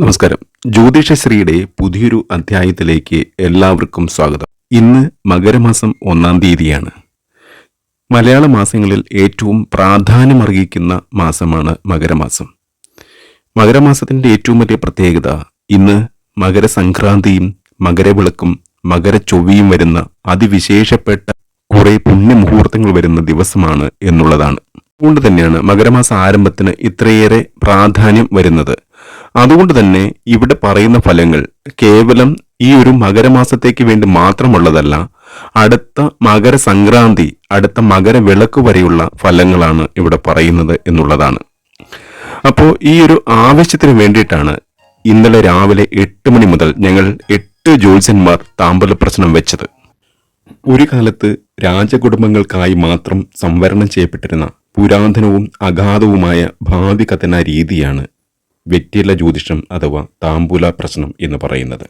നമസ്കാരം. ജ്യോതിഷശ്രീയുടെ പുതിയൊരു അധ്യായത്തിലേക്ക് എല്ലാവർക്കും സ്വാഗതം. ഇന്ന് മകരമാസം ഒന്നാം തീയതിയാണ്. മലയാള മാസങ്ങളിൽ ഏറ്റവും പ്രാധാന്യമർഹിക്കുന്ന മാസമാണ് മകരമാസം. മകരമാസത്തിന്റെ ഏറ്റവും വലിയ പ്രത്യേകത ഇന്ന് മകരസംക്രാന്തിയും മകരവിളക്കും മകരച്ചൊവ്വയും വരുന്ന അതിവിശേഷപ്പെട്ട കുറെ പുണ്യമുഹൂർത്തങ്ങൾ വരുന്ന ദിവസമാണ് എന്നുള്ളതാണ്. അതുകൊണ്ട് തന്നെയാണ് മകരമാസ ആരംഭത്തിന് ഇത്രയേറെ പ്രാധാന്യം വരുന്നത്. അതുകൊണ്ട് തന്നെ ഇവിടെ പറയുന്ന ഫലങ്ങൾ കേവലം ഈ ഒരു മകരമാസത്തേക്ക് വേണ്ടി മാത്രമുള്ളതല്ല അടുത്ത മകരസംക്രാന്തി അടുത്ത മകരവിളക്ക് വരെയുള്ള ഫലങ്ങളാണ് ഇവിടെ പറയുന്നത് എന്നുള്ളതാണ്. അപ്പോൾ ഈ ഒരു ആവശ്യത്തിന് വേണ്ടിയിട്ടാണ് ഇന്നലെ രാവിലെ എട്ട് മണി മുതൽ ഞങ്ങൾ എട്ട് ജ്യോത്സ്യന്മാർ താമ്പല പ്രശ്നം വെച്ചത്. ഒരു കാലത്ത് രാജകുടുംബങ്ങൾക്കായി മാത്രം സംവരണം ചെയ്യപ്പെട്ടിരുന്ന പുരാതനവും അഗാധവുമായ ഭാവി കഥന രീതിയാണ് വെറ്റില ജ്യോതിഷം അഥവാ താമ്പൂല പ്രശ്നം എന്ന് പറയുന്നത്.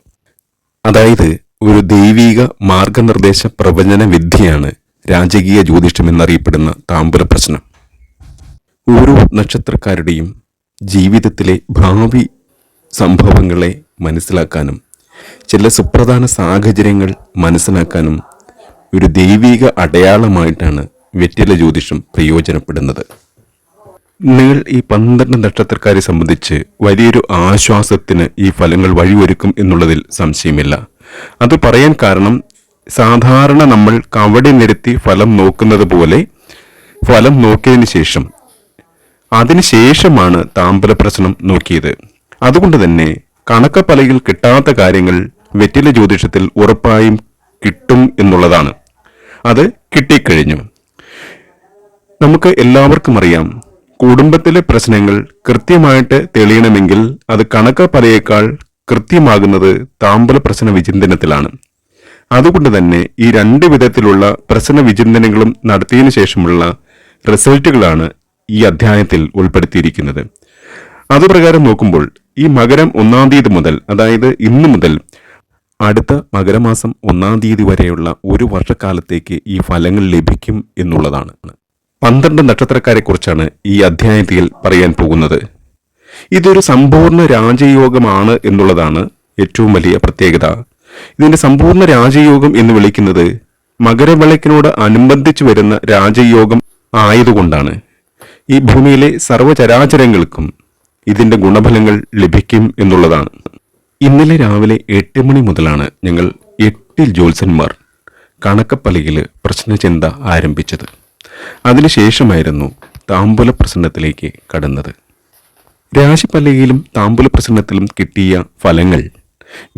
അതായത് ഒരു ദൈവീക മാർഗനിർദ്ദേശ പ്രവചന വിദ്യയാണ് രാജകീയ ജ്യോതിഷം എന്നറിയപ്പെടുന്ന താമ്പൂല പ്രശ്നം. ഓരോ നക്ഷത്രക്കാരുടെയും ജീവിതത്തിലെ ഭാവി സംഭവങ്ങളെ മനസ്സിലാക്കാനും ചില സുപ്രധാന സാഹചര്യങ്ങൾ മനസ്സിലാക്കാനും ഒരു ദൈവിക അടയാളമായിട്ടാണ് വെറ്റില ജ്യോതിഷം പ്രയോജനപ്പെടുന്നത്. നിങ്ങൾ ഈ പന്ത്രണ്ട് നക്ഷത്രക്കാരെ സംബന്ധിച്ച് വലിയൊരു ആശ്വാസത്തിന് ഈ ഫലങ്ങൾ വഴിയൊരുക്കും എന്നുള്ളതിൽ സംശയമില്ല. അത് പറയാൻ കാരണം സാധാരണ നമ്മൾ കവടി നിരത്തി ഫലം നോക്കുന്നത് പോലെ ഫലം നോക്കിയതിന് ശേഷം അതിനുശേഷമാണ് താമ്പല പ്രശ്നം നോക്കിയത്. അതുകൊണ്ട് തന്നെ കണക്കപ്പലയിൽ കിട്ടാത്ത കാര്യങ്ങൾ വെറ്റില ജ്യോതിഷത്തിൽ ഉറപ്പായും കിട്ടും എന്നുള്ളതാണ്. അത് കിട്ടിക്കഴിഞ്ഞു. നമുക്ക് എല്ലാവർക്കും അറിയാം കുടുംബത്തിലെ പ്രശ്നങ്ങൾ കൃത്യമായിട്ട് തെളിയണമെങ്കിൽ അത് കണക്കപ്പലയേക്കാൾ കൃത്യമാകുന്നത് താമ്പല പ്രശ്ന വിചിന്തനത്തിലാണ്. അതുകൊണ്ട് തന്നെ ഈ രണ്ട് വിധത്തിലുള്ള പ്രശ്ന വിചിന്തനങ്ങളും നടത്തിയതിനു ശേഷമുള്ള റിസൾട്ടുകളാണ് ഈ അധ്യായത്തിൽ ഉൾപ്പെടുത്തിയിരിക്കുന്നത്. അതുപ്രകാരം നോക്കുമ്പോൾ ഈ മകരം ഒന്നാം തീയതി മുതൽ അതായത് ഇന്ന് മുതൽ അടുത്ത മകരമാസം ഒന്നാം തീയതി വരെയുള്ള ഒരു വർഷക്കാലത്തേക്ക് ഈ ഫലങ്ങൾ ലഭിക്കും എന്നുള്ളതാണ്. പന്ത്രണ്ട് നക്ഷത്രക്കാരെ കുറിച്ചാണ് ഈ അധ്യായത്തിൽ പറയാൻ പോകുന്നത്. ഇതൊരു സമ്പൂർണ രാജയോഗമാണ് എന്നുള്ളതാണ് ഏറ്റവും വലിയ പ്രത്യേകത. ഇതിന്റെ സമ്പൂർണ രാജയോഗം എന്ന് വിളിക്കുന്നത് മകരവിളക്കിനോട് അനുബന്ധിച്ചു വരുന്ന രാജയോഗം ആയതുകൊണ്ടാണ്. ഈ ഭൂമിയിലെ സർവചരാചരങ്ങൾക്കും ഇതിന്റെ ഗുണഫലങ്ങൾ ലഭിക്കും എന്നുള്ളതാണ്. ഇന്നലെ രാവിലെ എട്ട് മണി മുതലാണ് ഞങ്ങൾ എട്ടിൽ ജ്യോത്സന്മാർ കണക്കപ്പലയിൽ പ്രശ്നചിന്ത ആരംഭിച്ചത്. അതിനുശേഷമായിരുന്നു താമ്പൂല പ്രസന്നത്തിലേക്ക് കടന്നത്. രാശിപ്പലകയിലും താമ്പൂല പ്രസന്നത്തിലും കിട്ടിയ ഫലങ്ങൾ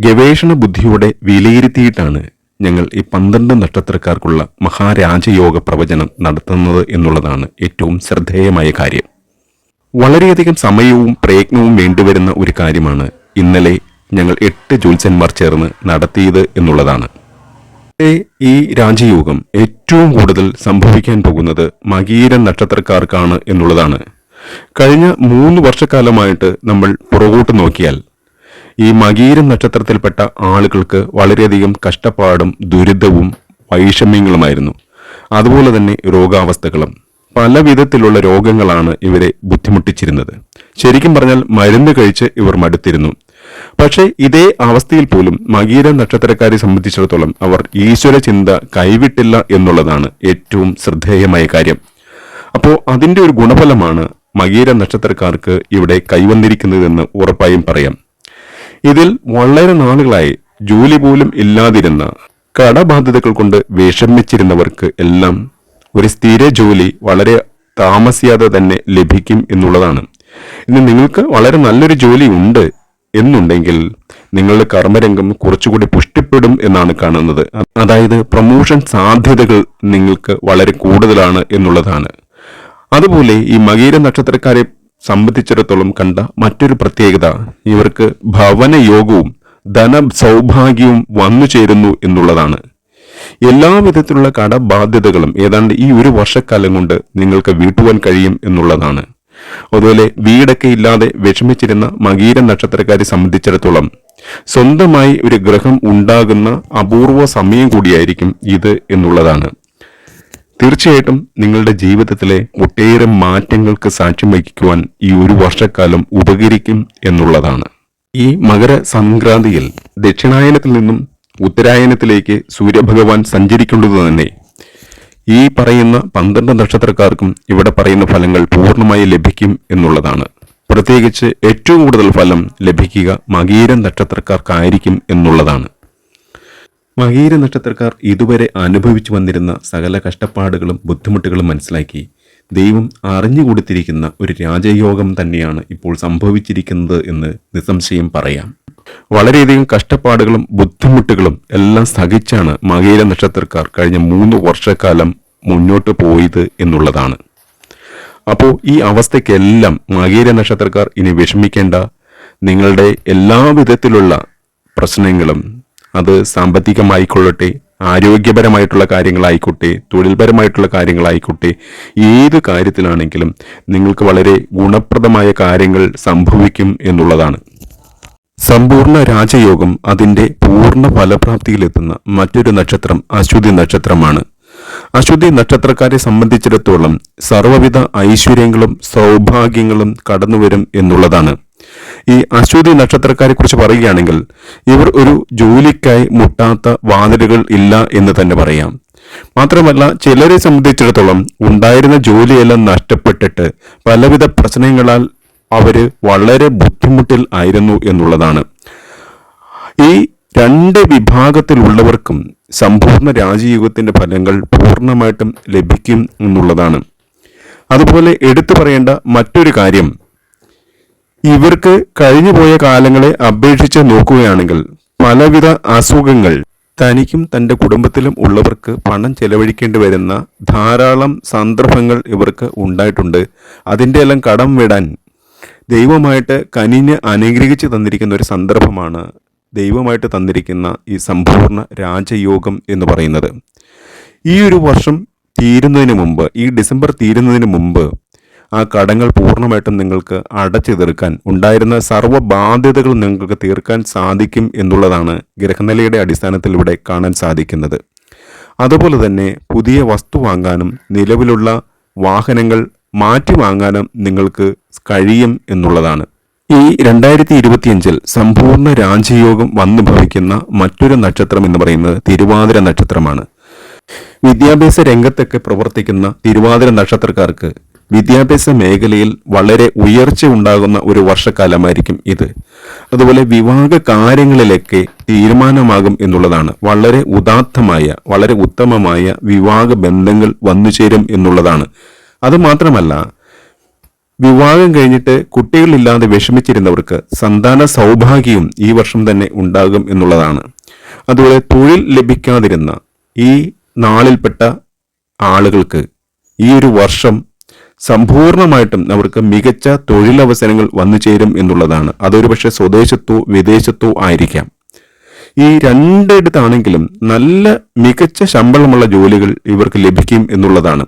ഗവേഷണ ബുദ്ധിയോടെ വിലയിരുത്തിയിട്ടാണ് ഞങ്ങൾ ഈ പന്ത്രണ്ട് നക്ഷത്രക്കാർക്കുള്ള മഹാരാജയോഗ പ്രവചനം നടത്തുന്നത് എന്നുള്ളതാണ് ഏറ്റവും ശ്രദ്ധേയമായ കാര്യം. വളരെയധികം സമയവും പ്രയത്നവും വേണ്ടിവരുന്ന ഒരു കാര്യമാണ് ഇന്നലെ ഞങ്ങൾ എട്ട് ജ്യോത്സ്യന്മാർ ചേർന്ന് നടത്തിയത് എന്നുള്ളതാണ്. ഈ രാജയോഗം ഏറ്റവും കൂടുതൽ സംഭവിക്കാൻ പോകുന്നത് മകീര നക്ഷത്രക്കാർക്കാണ് എന്നുള്ളതാണ്. കഴിഞ്ഞ മൂന്ന് വർഷക്കാലമായിട്ട് നമ്മൾ പുറകോട്ട് നോക്കിയാൽ ഈ മകീര നക്ഷത്രത്തിൽപ്പെട്ട ആളുകൾക്ക് വളരെയധികം കഷ്ടപ്പാടും ദുരിതവും വൈഷമ്യങ്ങളുമായിരുന്നു. അതുപോലെ തന്നെ രോഗാവസ്ഥകളും. പല വിധത്തിലുള്ള രോഗങ്ങളാണ് ഇവരെ ബുദ്ധിമുട്ടിച്ചിരുന്നത്. ശരിക്കും പറഞ്ഞാൽ മരുന്ന് കഴിച്ച് ഇവർ മടുത്തിരുന്നു. പക്ഷേ ഇതേ അവസ്ഥയിൽ പോലും മകീര നക്ഷത്രക്കാരെ സംബന്ധിച്ചിടത്തോളം അവർ ഈശ്വര ചിന്ത കൈവിട്ടില്ല എന്നുള്ളതാണ് ഏറ്റവും ശ്രദ്ധേയമായ കാര്യം. അപ്പോൾ അതിന്റെ ഒരു ഗുണഫലമാണ് മകീര നക്ഷത്രക്കാർക്ക് ഇവിടെ കൈവന്നിരിക്കുന്നതെന്ന് ഉറപ്പായും പറയാം. ഇതിൽ വളരെ നാളുകളായി ജോലി പോലും ഇല്ലാതിരുന്ന കടബാധ്യതകൾ കൊണ്ട് വിഷമിച്ചിരുന്നവർക്ക് എല്ലാം ഒരു സ്ഥിര ജോലി വളരെ താമസിയാതെ തന്നെ ലഭിക്കും എന്നുള്ളതാണ്. ഇനി നിങ്ങൾക്ക് വളരെ നല്ലൊരു ജോലി ഉണ്ട് എന്നുണ്ടെങ്കിൽ നിങ്ങളുടെ കർമ്മരംഗം കുറച്ചുകൂടി പുഷ്ടിപ്പെടും എന്നാണ് കാണുന്നത്. അതായത് പ്രൊമോഷൻ സാധ്യതകൾ നിങ്ങൾക്ക് വളരെ കൂടുതലാണ് എന്നുള്ളതാണ്. അതുപോലെ ഈ മകീര നക്ഷത്രക്കാരെ സംബന്ധിച്ചിടത്തോളം കണ്ട മറ്റൊരു പ്രത്യേകത ഇവർക്ക് ഭവന യോഗവും ധന സൗഭാഗ്യവും വന്നു ചേരുന്നു എന്നുള്ളതാണ്. എല്ലാ വിധത്തിലുള്ള കടബാധ്യതകളും ഏതാണ്ട് ഈ ഒരു വർഷക്കാലം കൊണ്ട് നിങ്ങൾക്ക് വീട്ടുവാൻ കഴിയും എന്നുള്ളതാണ്. അതുപോലെ വീടൊക്കെ ഇല്ലാതെ വിഷമിച്ചിരുന്ന മകീര നക്ഷത്രക്കാരെ സംബന്ധിച്ചിടത്തോളം സ്വന്തമായി ഒരു ഗ്രഹം ഉണ്ടാകുന്ന അപൂർവ സമയം കൂടിയായിരിക്കും ഇത് എന്നുള്ളതാണ്. തീർച്ചയായിട്ടും നിങ്ങളുടെ ജീവിതത്തിലെ ഒട്ടേറെ മാറ്റങ്ങൾക്ക് സാക്ഷ്യം വഹിക്കുവാൻ ഈ ഒരു വർഷക്കാലം ഉപകരിക്കും എന്നുള്ളതാണ്. ഈ മകര സംക്രാന്തിയിൽ ദക്ഷിണായനത്തിൽ നിന്നും ഉത്തരായനത്തിലേക്ക് സൂര്യഭഗവാൻ സഞ്ചരിക്കുന്നത് തന്നെ ഈ പറയുന്ന പന്ത്രണ്ട് നക്ഷത്രക്കാർക്കും ഇവിടെ പറയുന്ന ഫലങ്ങൾ പൂർണമായി ലഭിക്കും എന്നുള്ളതാണ്. പ്രത്യേകിച്ച് ഏറ്റവും കൂടുതൽ ഫലം ലഭിക്കുക മകീര നക്ഷത്രക്കാർക്കായിരിക്കും എന്നുള്ളതാണ്. മകീര നക്ഷത്രക്കാർ ഇതുവരെ അനുഭവിച്ചു വന്നിരുന്ന സകല കഷ്ടപ്പാടുകളും ബുദ്ധിമുട്ടുകളും മനസ്സിലാക്കി ദൈവം അറിഞ്ഞുകൊടുത്തിരിക്കുന്ന ഒരു രാജയോഗം തന്നെയാണ് ഇപ്പോൾ സംഭവിച്ചിരിക്കുന്നത് എന്ന് നിസ്സംശയം പറയാം. വളരെയധികം കഷ്ടപ്പാടുകളും ബുദ്ധിമുട്ടുകളും എല്ലാം സഹിച്ചാണ് മകേര നക്ഷത്രക്കാർ കഴിഞ്ഞ മൂന്ന് വർഷക്കാലം മുന്നോട്ട് പോയത് എന്നുള്ളതാണ്. അപ്പോൾ ഈ അവസ്ഥയ്ക്കെല്ലാം മകേര നക്ഷത്രക്കാർ ഇനി വിഷമിക്കേണ്ട. നിങ്ങളുടെ എല്ലാ വിധത്തിലുള്ള പ്രശ്നങ്ങളും അത് സാമ്പത്തികമായിക്കൊള്ളട്ടെ ആരോഗ്യപരമായിട്ടുള്ള കാര്യങ്ങളായിക്കോട്ടെ തൊഴിൽപരമായിട്ടുള്ള കാര്യങ്ങളായിക്കോട്ടെ ഏത് കാര്യത്തിലാണെങ്കിലും നിങ്ങൾക്ക് വളരെ ഗുണപ്രദമായ കാര്യങ്ങൾ സംഭവിക്കും എന്നുള്ളതാണ്. സമ്പൂർണ രാജയോഗം അതിന്റെ പൂർണ ഫലപ്രാപ്തിയിലെത്തുന്ന മറ്റൊരു നക്ഷത്രം അശ്വതി നക്ഷത്രമാണ്. അശ്വതി നക്ഷത്രക്കാരെ സംബന്ധിച്ചിടത്തോളം സർവവിധ ഐശ്വര്യങ്ങളും സൗഭാഗ്യങ്ങളും കടന്നുവരും എന്നുള്ളതാണ്. ഈ അശ്വതി നക്ഷത്രക്കാരെ കുറിച്ച് പറയുകയാണെങ്കിൽ ഇവർ ഒരു ജോലിക്കായി മുട്ടാത്ത വാതിലുകൾ ഇല്ല എന്ന് തന്നെ പറയാം. മാത്രമല്ല ചിലരെ സംബന്ധിച്ചിടത്തോളം ഉണ്ടായിരുന്ന ജോലിയെല്ലാം നഷ്ടപ്പെട്ടിട്ട് പലവിധ പ്രശ്നങ്ങളാൽ അവർ വളരെ ബുദ്ധിമുട്ടിൽ ആയിരുന്നു എന്നുള്ളതാണ്. ഈ രണ്ട് വിഭാഗത്തിലുള്ളവർക്കും സമ്പൂർണ രാജയുഗത്തിന്റെ ഫലങ്ങൾ പൂർണമായിട്ടും ലഭിക്കും എന്നുള്ളതാണ്. അതുപോലെ എടുത്തു പറയേണ്ട മറ്റൊരു കാര്യം. ഇവർക്ക് കഴിഞ്ഞുപോയ കാലങ്ങളെ അപേക്ഷിച്ച് നോക്കുകയാണെങ്കിൽ പലവിധ അസുഖങ്ങൾ തനിക്കും തന്റെ കുടുംബത്തിലും ഉള്ളവർക്ക് പണം ചെലവഴിക്കേണ്ടി വരുന്ന ധാരാളം സന്ദർഭങ്ങൾ ഇവർക്ക് ഉണ്ടായിട്ടുണ്ട്. അതിന്റെ എല്ലാം കടം വിടാൻ ദൈവമായിട്ട് കനിഞ്ഞ് അനുഗ്രഹിച്ച് തന്നിരിക്കുന്ന ഒരു സന്ദർഭമാണ് ദൈവമായിട്ട് തന്നിരിക്കുന്ന ഈ സമ്പൂർണ രാജയോഗം എന്ന് പറയുന്നത്. ഈ ഒരു വർഷം തീരുന്നതിന് മുമ്പ് ഈ ഡിസംബർ തീരുന്നതിന് മുമ്പ് ആ കടങ്ങൾ പൂർണമായിട്ടും നിങ്ങൾക്ക് അടച്ചു തീർക്കാൻ ഉണ്ടായിരുന്ന സർവ ബാധ്യതകൾ നിങ്ങൾക്ക് തീർക്കാൻ സാധിക്കും എന്നുള്ളതാണ് ഗ്രഹനിലയുടെ അടിസ്ഥാനത്തിൽ ഇവിടെ കാണാൻ സാധിക്കുന്നത്. അതുപോലെ തന്നെ പുതിയ വസ്തു വാങ്ങാനും നിലവിലുള്ള വാഹനങ്ങൾ മാറ്റി വാങ്ങാനും നിങ്ങൾക്ക് കഴിയും എന്നുള്ളതാണ്. ഈ രണ്ടായിരത്തി ഇരുപത്തിയഞ്ചിൽ സമ്പൂർണ രാജയോഗം വന്നു ഭവിക്കുന്ന മറ്റൊരു നക്ഷത്രം എന്ന് പറയുന്നത് തിരുവാതിര നക്ഷത്രമാണ്. വിദ്യാഭ്യാസ രംഗത്തൊക്കെ പ്രവർത്തിക്കുന്ന തിരുവാതിര നക്ഷത്രക്കാർക്ക് വിദ്യാഭ്യാസ മേഖലയിൽ വളരെ ഉയർച്ച ഉണ്ടാകുന്ന ഒരു വർഷക്കാലമായിരിക്കും ഇത്. അതുപോലെ വിവാഹ കാര്യങ്ങളിലൊക്കെ തീരുമാനമാകും എന്നുള്ളതാണ്. വളരെ ഉദാത്തമായ വളരെ ഉത്തമമായ വിവാഹ ബന്ധങ്ങൾ വന്നു ചേരും എന്നുള്ളതാണ്. അതുമാത്രമല്ല വിവാഹം കഴിഞ്ഞിട്ട് കുട്ടികളില്ലാതെ വിഷമിച്ചിരുന്നവർക്ക് സന്താന സൗഭാഗ്യവും ഈ വർഷം തന്നെ ഉണ്ടാകും എന്നുള്ളതാണ്. അതുപോലെ തൊഴിൽ ലഭിക്കാതിരുന്ന ഈ നാളിൽപ്പെട്ട ആളുകൾക്ക് ഈ ഒരു വർഷം സമ്പൂർണമായിട്ടും അവർക്ക് മികച്ച തൊഴിലവസരങ്ങൾ വന്നു ചേരും എന്നുള്ളതാണ്. അതൊരു പക്ഷേ സ്വദേശത്തോ വിദേശത്തോ ആയിരിക്കാം. ഈ രണ്ടിടത്താണെങ്കിലും നല്ല മികച്ച ശമ്പളമുള്ള ജോലികൾ ഇവർക്ക് ലഭിക്കും എന്നുള്ളതാണ്.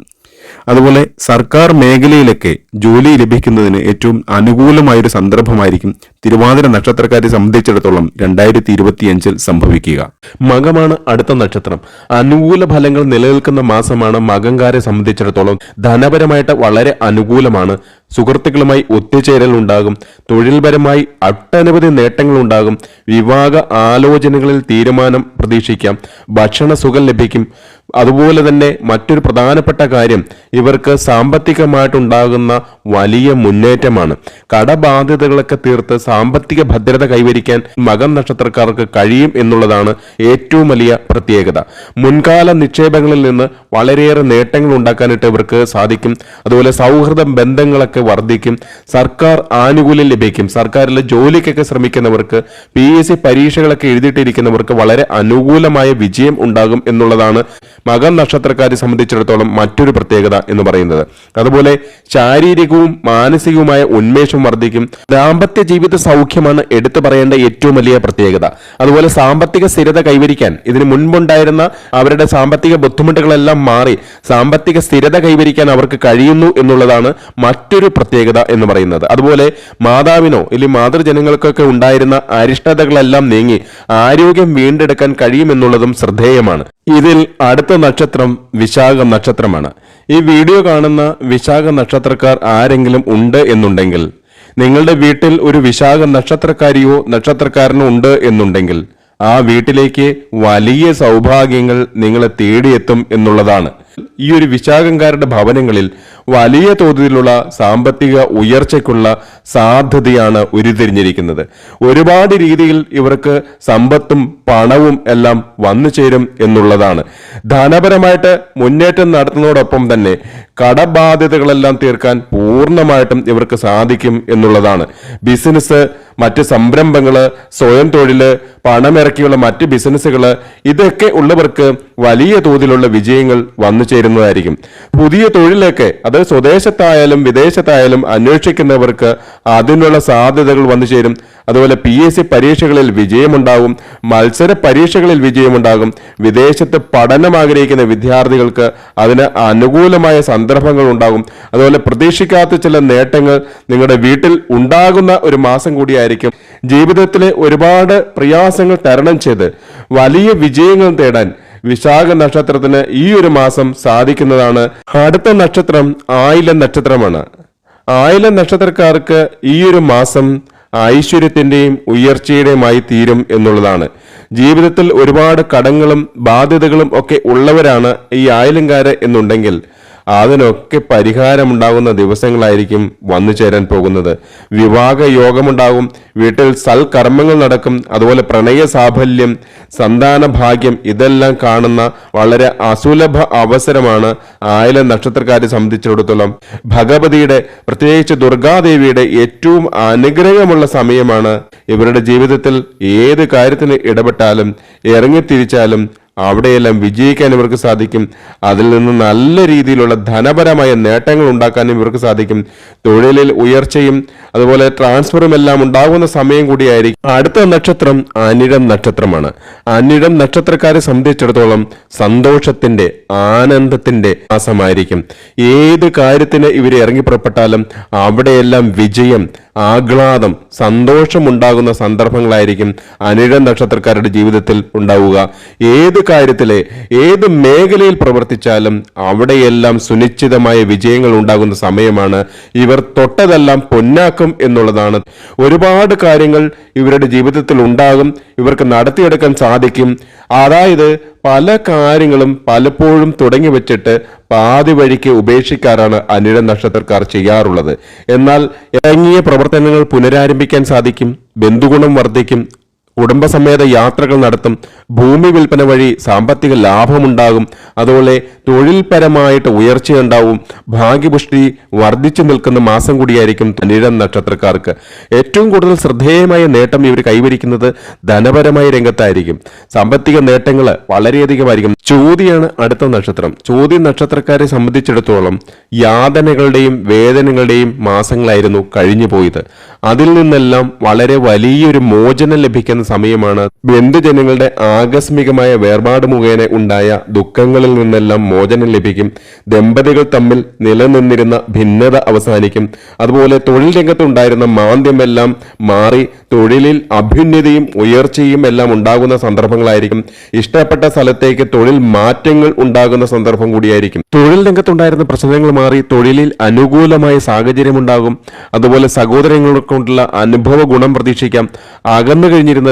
അതുപോലെ സർക്കാർ മേഖലയിലൊക്കെ ജോലി ലഭിക്കുന്നതിന് ഏറ്റവും അനുകൂലമായൊരു സന്ദർഭമായിരിക്കും തിരുവാതിര നക്ഷത്രക്കാരെ സംബന്ധിച്ചിടത്തോളം രണ്ടായിരത്തി ഇരുപത്തിയഞ്ചിൽ സംഭവിക്കുക. മകമാണ് അടുത്ത നക്ഷത്രം. അനുകൂല ഫലങ്ങൾ നിലനിൽക്കുന്ന മാസമാണ് മകംകാരെ സംബന്ധിച്ചിടത്തോളം ധനപരമായിട്ട് വളരെ അനുകൂലമാണ്. സുഹൃത്തുക്കളുമായി ഒത്തുചേരൽ ഉണ്ടാകും. തൊഴിൽപരമായി ഒട്ടനവധി നേട്ടങ്ങൾ ഉണ്ടാകും. വിവാഹ ആലോചനകളിൽ തീരുമാനം പ്രതീക്ഷിക്കാം. ഭക്ഷണ സുഖം ലഭിക്കും. അതുപോലെ തന്നെ മറ്റൊരു പ്രധാനപ്പെട്ട കാര്യം ഇവർക്ക് സാമ്പത്തികമായിട്ടുണ്ടാകുന്ന വലിയ മുന്നേറ്റമാണ്. കടബാധ്യതകളൊക്കെ തീർത്ത് സാമ്പത്തിക ഭദ്രത കൈവരിക്കാൻ മകം നക്ഷത്രക്കാർക്ക് കഴിയും എന്നുള്ളതാണ് ഏറ്റവും വലിയ പ്രത്യേകത. മുൻകാല നിക്ഷേപങ്ങളിൽ നിന്ന് വളരെയേറെ നേട്ടങ്ങൾ ഉണ്ടാക്കാനായിട്ട് ഇവർക്ക് സാധിക്കും. അതുപോലെ സൗഹൃദ ബന്ധങ്ങളൊക്കെ വർദ്ധിക്കും. സർക്കാർ ആനുകൂല്യം ലഭിക്കും. സർക്കാരിലെ ജോലിക്കൊക്കെ ശ്രമിക്കുന്നവർക്ക് പി എസ് സി പരീക്ഷകളൊക്കെ എഴുതിയിട്ടിരിക്കുന്നവർക്ക് വളരെ അനുകൂലമായ വിജയം ഉണ്ടാകും എന്നുള്ളതാണ് മകൻ നക്ഷത്രക്കാരെ സംബന്ധിച്ചിടത്തോളം മറ്റൊരു പ്രത്യേകത എന്ന് പറയുന്നത്. അതുപോലെ ശാരീരികവും മാനസികവുമായ ഉന്മേഷം വർദ്ധിക്കും. ദാമ്പത്യ ജീവിത സൗഖ്യമാണ് എടുത്തു പറയേണ്ട ഏറ്റവും വലിയ പ്രത്യേകത. അതുപോലെ സാമ്പത്തിക സ്ഥിരത കൈവരിക്കാൻ ഇതിന് മുൻപുണ്ടായിരുന്ന അവരുടെ സാമ്പത്തിക ബുദ്ധിമുട്ടുകളെല്ലാം മാറി സാമ്പത്തിക സ്ഥിരത കൈവരിക്കാൻ അവർക്ക് കഴിയുന്നു എന്നുള്ളതാണ് മറ്റൊരു പ്രത്യേകത എന്ന് പറയുന്നത്. അതുപോലെ മാതാവിനോ ഇല്ലെങ്കിൽ മാതൃജനങ്ങൾക്കൊക്കെ ഉണ്ടായിരുന്ന അരിഷ്ടതകളെല്ലാം നീങ്ങി ആരോഗ്യം വീണ്ടെടുക്കാൻ കഴിയുമെന്നുള്ളതും ശ്രദ്ധേയമാണ്. ഇതിൽ അടുത്ത നക്ഷത്രം വിശാഖ നക്ഷത്രമാണ്. ഈ വീഡിയോ കാണുന്ന വിശാഖ നക്ഷത്രക്കാർ ആരെങ്കിലും ഉണ്ട് എന്നുണ്ടെങ്കിൽ നിങ്ങളുടെ വീട്ടിൽ ഒരു വിശാഖ നക്ഷത്രക്കാരിയോ നക്ഷത്രക്കാരനോ ഉണ്ട് എന്നുണ്ടെങ്കിൽ ആ വീട്ടിലേക്ക് വലിയ സൗഭാഗ്യങ്ങൾ നിങ്ങളെ തേടിയെത്തും എന്നുള്ളതാണ്. ഈ ഒരു വിശാഖംകാരുടെ ഭവനങ്ങളിൽ വലിയ തോതിലുള്ള സാമ്പത്തിക ഉയർച്ചയ്ക്കുള്ള സാധ്യതയാണ് ഉരുതിരിഞ്ഞിരിക്കുന്നത് ഒരുപാട് രീതിയിൽ ഇവർക്ക് സമ്പത്തും പണവും എല്ലാം വന്നു ചേരും എന്നുള്ളതാണ്. ധനപരമായിട്ട് മുന്നേറ്റം നടത്തുന്നതോടൊപ്പം തന്നെ കടബാധ്യതകളെല്ലാം തീർക്കാൻ പൂർണമായിട്ടും ഇവർക്ക് സാധിക്കും എന്നുള്ളതാണ്. ബിസിനസ് മറ്റ് സംരംഭങ്ങൾ സ്വയം തൊഴിൽ പണമിറക്കിയുള്ള മറ്റ് ബിസിനസ്സുകൾ ഇതൊക്കെ ഉള്ളവർക്ക് വലിയ തോതിലുള്ള വിജയങ്ങൾ വന്നു ചേരുന്നതായിരിക്കും. പുതിയ തൊഴിലൊക്കെ അത് സ്വദേശത്തായാലും വിദേശത്തായാലും അന്വേഷിക്കുന്നവർക്ക് അതിനുള്ള സാധ്യതകൾ വന്നു ചേരും. അതുപോലെ പി എസ് സി പരീക്ഷകളിൽ വിജയമുണ്ടാകും മത്സര പരീക്ഷകളിൽ വിജയമുണ്ടാകും. വിദേശത്ത് പഠനം ആഗ്രഹിക്കുന്ന വിദ്യാർത്ഥികൾക്ക് അതിന് അനുകൂലമായ സന്ദർഭങ്ങൾ ഉണ്ടാകും. അതുപോലെ പ്രതീക്ഷിക്കാത്ത ചില നേട്ടങ്ങൾ നിങ്ങളുടെ വീട്ടിൽ ഉണ്ടാകുന്ന ഒരു മാസം കൂടിയായിരിക്കും. ജീവിതത്തിലെ ഒരുപാട് പ്രയാസങ്ങൾ തരണം ചെയ്ത് വലിയ വിജയങ്ങൾ തേടാൻ വിശാഖ നക്ഷത്രത്തിന് ഈ ഒരു മാസം സാധിക്കുന്നതാണ്. അടുത്ത നക്ഷത്രം ആയില നക്ഷത്രമാണ്. ആയില നക്ഷത്രക്കാർക്ക് ഈ ഒരു മാസം ഐശ്വര്യത്തിന്റെയും ഉയർച്ചയുടെയുമായി തീരും എന്നുള്ളതാണ്. ജീവിതത്തിൽ ഒരുപാട് കടങ്ങളും ബാധ്യതകളും ഒക്കെ ഉള്ളവരാണ് ഈ ആയിലങ്കാര് എന്നുണ്ടെങ്കിൽ അതിനൊക്കെ പരിഹാരമുണ്ടാകുന്ന ദിവസങ്ങളായിരിക്കും വന്നു ചേരാൻ പോകുന്നത്. വിവാഹ യോഗമുണ്ടാകും. വീട്ടിൽ സൽക്കർമ്മങ്ങൾ നടക്കും. അതുപോലെ പ്രണയ സാഫല്യം സന്താന ഭാഗ്യം ഇതെല്ലാം കാണുന്ന വളരെ അസുലഭ അവസരമാണ് ആയില നക്ഷത്രക്കാരെ സംബന്ധിച്ചിടത്തോളം. ഭഗവതിയുടെ പ്രത്യേകിച്ച് ദുർഗാദേവിയുടെ ഏറ്റവും അനുഗ്രഹമുള്ള സമയമാണ്. ഇവരുടെ ജീവിതത്തിൽ ഏത് കാര്യത്തിന് ഇടപെട്ടാലും ഇറങ്ങിത്തിരിച്ചാലും അവിടെയെല്ലാം വിജയിക്കാൻ ഇവർക്ക് സാധിക്കും. അതിൽ നിന്ന് നല്ല രീതിയിലുള്ള ധനപരമായ നേട്ടങ്ങൾ ഉണ്ടാക്കാനും ഇവർക്ക് സാധിക്കും. തൊഴിലിൽ ഉയർച്ചയും അതുപോലെ ട്രാൻസ്ഫറും എല്ലാം ഉണ്ടാകുന്ന സമയം കൂടിയായിരിക്കും. അടുത്ത നക്ഷത്രം അനിഴം നക്ഷത്രമാണ്. അനിഴം നക്ഷത്രക്കാരെ സംബന്ധിച്ചിടത്തോളം സന്തോഷത്തിന്റെ ആനന്ദത്തിന്റെ മാസമായിരിക്കും. ഏത് കാര്യത്തിന് ഇവർ ഇറങ്ങി പുറപ്പെട്ടാലും അവിടെയെല്ലാം വിജയം ആഹ്ലാദം സന്തോഷമുണ്ടാകുന്ന സന്ദർഭങ്ങളായിരിക്കും അനിഴ നക്ഷത്രക്കാരുടെ ജീവിതത്തിൽ ഉണ്ടാവുക. ഏത് കാര്യത്തിലെ ഏത് മേഖലയിൽ പ്രവർത്തിച്ചാലും അവിടെയെല്ലാം സുനിശ്ചിതമായ വിജയങ്ങൾ ഉണ്ടാകുന്ന സമയമാണ് ഇവർ തൊട്ടതെല്ലാം പൊന്നാക്കും എന്നുള്ളതാണ്. ഒരുപാട് കാര്യങ്ങൾ ഇവരുടെ ജീവിതത്തിൽ ഉണ്ടാകും ഇവർക്ക് നടത്തിയെടുക്കാൻ സാധിക്കും. അതായത് പല കാര്യങ്ങളും പലപ്പോഴും തുടങ്ങി വെച്ചിട്ട് പാതി വഴിക്ക് ഉപേക്ഷിക്കാറാണ് അനിഴ നക്ഷത്രക്കാർ ചെയ്യാറുള്ളത്. എന്നാൽ ഇറങ്ങിയ പ്രവർത്തനങ്ങൾ പുനരാരംഭിക്കാൻ സാധിക്കും ബന്ധുഗുണം വർദ്ധിക്കും കുടുംബസമേത യാത്രകൾ നടത്തും. ഭൂമി വിൽപ്പന വഴി സാമ്പത്തിക ലാഭമുണ്ടാകും. അതുപോലെ തൊഴിൽപരമായിട്ട് ഉയർച്ചയുണ്ടാവും. ഭാഗ്യപുഷ്ടി വർദ്ധിച്ചു നിൽക്കുന്ന മാസം കൂടിയായിരിക്കും നിഴം നക്ഷത്രക്കാർക്ക്. ഏറ്റവും കൂടുതൽ ശ്രദ്ധേയമായ നേട്ടം ഇവർ കൈവരിക്കുന്നത് ധനപരമായ രംഗത്തായിരിക്കും. സാമ്പത്തിക നേട്ടങ്ങൾ വളരെയധികമായിരിക്കും ചോതിയാണ് അടുത്ത നക്ഷത്രം. ചോതി നക്ഷത്രക്കാരെ സംബന്ധിച്ചിടത്തോളം യാതനകളുടെയും വേദനകളുടെയും മാസങ്ങളായിരുന്നു കഴിഞ്ഞു പോയത് അതിൽ നിന്നെല്ലാം വളരെ വലിയൊരു മോചനം ലഭിക്കുന്ന സമയമാണ്. ബന്ധുജനങ്ങളുടെ ആകസ്മികമായ വേർപാട് മുഖേന ഉണ്ടായ ദുഃഖങ്ങളിൽ നിന്നെല്ലാം മോചനം ലഭിക്കും. ദമ്പതികൾ തമ്മിൽ നിലനിന്നിരുന്ന ഭിന്നത അവസാനിക്കും. അതുപോലെ തൊഴിൽ രംഗത്തുണ്ടായിരുന്ന മാന്ദ്യമെല്ലാം മാറി തൊഴിലിൽ അഭ്യുന്നതിയും ഉയർച്ചയും എല്ലാം ഉണ്ടാകുന്ന സന്ദർഭങ്ങളായിരിക്കും. ഇഷ്ടപ്പെട്ട സ്ഥലത്തേക്ക് തൊഴിൽ മാറ്റങ്ങൾ ഉണ്ടാകുന്ന സന്ദർഭം കൂടിയായിരിക്കും. തൊഴിൽ രംഗത്തുണ്ടായിരുന്ന പ്രശ്നങ്ങൾ മാറി തൊഴിലിൽ അനുകൂലമായ സാഹചര്യം ഉണ്ടാകും. അതുപോലെ സഹോദരങ്ങളെ കൊണ്ടുള്ള അനുഭവ ഗുണം പ്രതീക്ഷിക്കാം. അകന്നു കഴിഞ്ഞിരുന്ന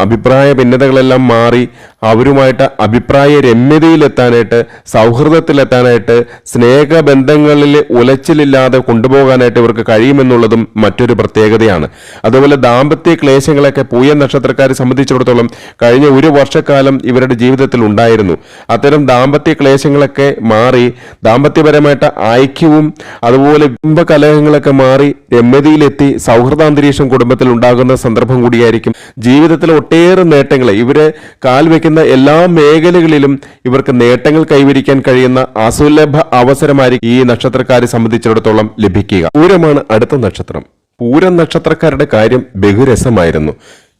അഭിപ്രായ ഭിന്നതകളെല്ലാം മാറി അവരുമായിട്ട് അഭിപ്രായ രമ്യതയിലെത്താനായിട്ട് സൗഹൃദത്തിലെത്താനായിട്ട് സ്നേഹബന്ധങ്ങളിൽ ഉലച്ചിലില്ലാതെ കൊണ്ടുപോകാനായിട്ട് ഇവർക്ക് കഴിയുമെന്നുള്ളതും മറ്റൊരു പ്രത്യേകതയാണ്. അതുപോലെ ദാമ്പത്യ ക്ലേശങ്ങളൊക്കെ പൂയ നക്ഷത്രക്കാരെ സംബന്ധിച്ചിടത്തോളം കഴിഞ്ഞ ഒരു വർഷക്കാലം ഇവരുടെ ജീവിതത്തിൽ ഉണ്ടായിരുന്നു. അത്തരം ദാമ്പത്യ ക്ലേശങ്ങളൊക്കെ മാറി ദാമ്പത്യപരമായിട്ട് ഐക്യവും അതുപോലെ ബിംബകലഹങ്ങളൊക്കെ മാറി രമ്യതയിലെത്തി സൗഹൃദാന്തരീക്ഷം കുടുംബത്തിൽ ഉണ്ടാകുന്ന സന്ദർഭം കൂടിയായിരിക്കും ജീവിതത്തിലെ ഒട്ടേറെ നേട്ടങ്ങളെ ഇവരെ കാൽ വെക്കുന്ന എല്ലാ മേഖലകളിലും ഇവർക്ക് നേട്ടങ്ങൾ കൈവരിക്കാൻ കഴിയുന്ന അസുലഭ അവസരമായിരിക്കും ഈ നക്ഷത്രക്കാരെ സംബന്ധിച്ചിടത്തോളം ലഭിക്കുക. പൂരമാണ് അടുത്ത നക്ഷത്രം. പൂരം നക്ഷത്രക്കാരുടെ കാര്യം ബഹുരസമായിരുന്നു.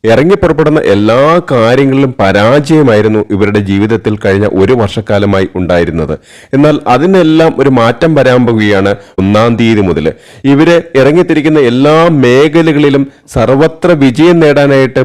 ഇറങ്ങി പുറപ്പെടുന്ന എല്ലാ കാര്യങ്ങളിലും പരാജയമായിരുന്നു ഇവരുടെ ജീവിതത്തിൽ കഴിഞ്ഞ ഒരു വർഷക്കാലമായി ഉണ്ടായിരുന്നത്. എന്നാൽ അതിനെല്ലാം ഒരു മാറ്റം വരാൻ പോവുകയാണ് ഒന്നാം തീയതി മുതൽ. ഇവരെ ഇറങ്ങിത്തിരിക്കുന്ന എല്ലാ മേഖലകളിലും സർവത്ര വിജയം നേടാനായിട്ട്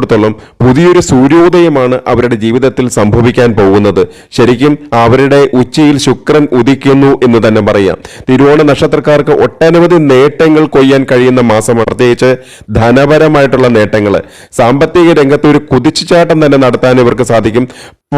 സംബന്ധിച്ചിടത്തോളം പുതിയൊരു സൂര്യോദയമാണ് അവരുടെ ജീവിതത്തിൽ സംഭവിക്കാൻ പോകുന്നത്. ശരിക്കും അവരുടെ ഉച്ചയിൽ ശുക്രൻ ഉദിക്കുന്നു എന്ന് തന്നെ പറയാം. തിരുവോണ നക്ഷത്രക്കാർക്ക് ഒട്ടനവധി നേട്ടങ്ങൾ കൊയ്യാൻ കഴിയുന്ന മാസമാണ്. പ്രത്യേകിച്ച് ധനപരമായിട്ടുള്ള നേട്ടങ്ങൾ സാമ്പത്തിക രംഗത്ത് ഒരു കുതിച്ചുചാട്ടം തന്നെ നടത്താൻ ഇവർക്ക് സാധിക്കും.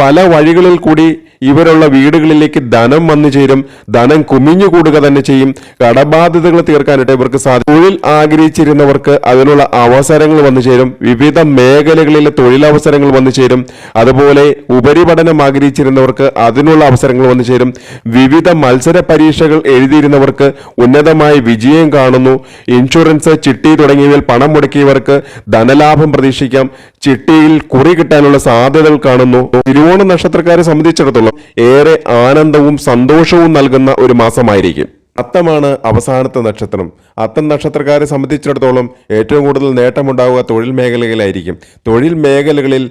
പല വഴികളിൽ കൂടി ഇവരുള്ള വീടുകളിലേക്ക് ധനം വന്നു ചേരും ധനം കുമിഞ്ഞുകൂടുക തന്നെ ചെയ്യും. കടബാധ്യതകൾ തീർക്കാനായിട്ട് ഇവർക്ക് സാധിക്കും തൊഴിൽ ആഗ്രഹിച്ചിരുന്നവർക്ക് അതിനുള്ള അവസരങ്ങൾ വന്നു ചേരും. വിവിധ മേഖലകളിലെ തൊഴിലവസരങ്ങൾ വന്നു ചേരും. അതുപോലെ ഉപരിപഠനം ആഗ്രഹിച്ചിരുന്നവർക്ക് അതിനുള്ള അവസരങ്ങൾ വന്നു ചേരും. വിവിധ മത്സര പരീക്ഷകൾ എഴുതിയിരുന്നവർക്ക് ഉന്നതമായ വിജയം കാണുന്നു. ഇൻഷുറൻസ് ചിട്ടി തുടങ്ങിയവയിൽ പണം മുടക്കിയവർക്ക് ധനലാഭം പ്രതീക്ഷിക്കാം. ചിട്ടിയിൽ കുറി കിട്ടാനുള്ള സാധ്യതകൾ കാണുന്നു. തിരുവോണ നക്ഷത്രക്കാരെ സംബന്ധിച്ചിടത്തോളം ഏറെ ആനന്ദവും സന്തോഷവും നൽകുന്ന ഒരു മാസമായിരിക്കും. അത്തമാണ് അവസാനത്തെ നക്ഷത്രം. അത്തം നക്ഷത്രക്കാരെ സംബന്ധിച്ചിടത്തോളം ഏറ്റവും കൂടുതൽ നേട്ടമുണ്ടാവുക തൊഴിൽ മേഖലകളിലായിരിക്കും. തൊഴിൽ മേഖലകളിൽ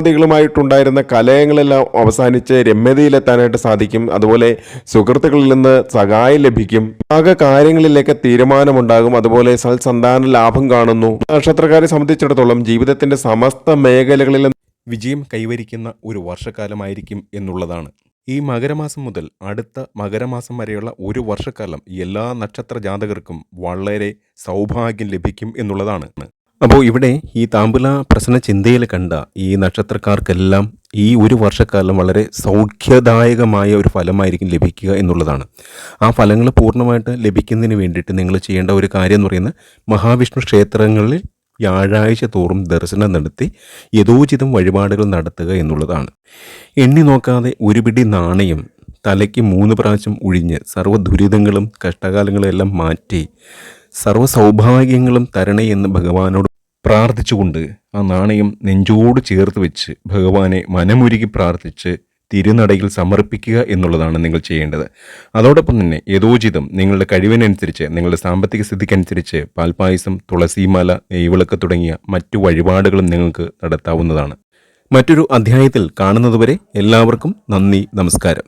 ബന്ധുമിത്രാദികളുമായിട്ടുണ്ടായിരുന്ന കലയങ്ങളെല്ലാം അവസാനിച്ച് രമ്യതയിലെത്താനായിട്ട് സാധിക്കും. അതുപോലെ സുഹൃത്തുക്കളിൽ നിന്ന് സഹായം ലഭിക്കും. ആകെ കാര്യങ്ങളിലേക്ക് തീരുമാനമുണ്ടാകും. അതുപോലെ സൽസന്താന ലാഭം കാണുന്നു. നക്ഷത്രക്കാരെ സംബന്ധിച്ചിടത്തോളം ജീവിതത്തിന്റെ സമസ്ത മേഖലകളിലും വിജയം കൈവരിക്കുന്ന ഒരു വർഷക്കാലമായിരിക്കും എന്നുള്ളതാണ്. ഈ മകരമാസം മുതൽ അടുത്ത മകരമാസം വരെയുള്ള ഒരു വർഷക്കാലം എല്ലാ നക്ഷത്ര ജാതകർക്കും വളരെ സൗഭാഗ്യം ലഭിക്കും എന്നുള്ളതാണ്. അപ്പോൾ ഇവിടെ ഈ താമ്പുല പ്രശ്ന ചിന്തയിൽ കണ്ട ഈ നക്ഷത്രക്കാർക്കെല്ലാം ഈ ഒരു വർഷക്കാലം വളരെ സൗഖ്യദായകമായ ഒരു ഫലമായിരിക്കും ലഭിക്കുക എന്നുള്ളതാണ്. ആ ഫലങ്ങൾ പൂർണമായിട്ട് ലഭിക്കുന്നതിന് വേണ്ടിയിട്ട് നിങ്ങൾ ചെയ്യേണ്ട ഒരു കാര്യം എന്ന് പറയുന്നത് മഹാവിഷ്ണു ക്ഷേത്രങ്ങളിൽ വ്യാഴാഴ്ച തോറും ദർശനം നടത്തി യഥോചിതം വഴിപാടുകൾ നടത്തുക എന്നുള്ളതാണ്. എണ്ണി നോക്കാതെ ഒരു പിടി നാണയം തലയ്ക്ക് മൂന്ന് പ്രാവശ്യം ഒഴിഞ്ഞ് സർവ ദുരിതങ്ങളും കഷ്ടകാലങ്ങളും എല്ലാം മാറ്റി സർവ സൗഭാഗ്യങ്ങളും തരണേ എന്ന് ഭഗവാനോട് പ്രാർത്ഥിച്ചുകൊണ്ട് ആ നാണയം നെഞ്ചോട് ചേർത്ത് വെച്ച് ഭഗവാനെ മനമുരുകി പ്രാർത്ഥിച്ച് തിരുനടയിൽ സമർപ്പിക്കുക എന്നുള്ളതാണ് നിങ്ങൾ ചെയ്യേണ്ടത്. അതോടൊപ്പം തന്നെ യഥോചിതം നിങ്ങളുടെ കഴിവിനനുസരിച്ച് നിങ്ങളുടെ സാമ്പത്തിക സ്ഥിതിക്കനുസരിച്ച് പാൽപ്പായസം തുളസിമാല നെയ്വിളക്ക് തുടങ്ങിയ മറ്റു വഴിപാടുകളും നിങ്ങൾക്ക് നടത്താവുന്നതാണ്. മറ്റൊരു അധ്യായത്തിൽ കാണുന്നതുവരെ എല്ലാവർക്കും നന്ദി നമസ്കാരം.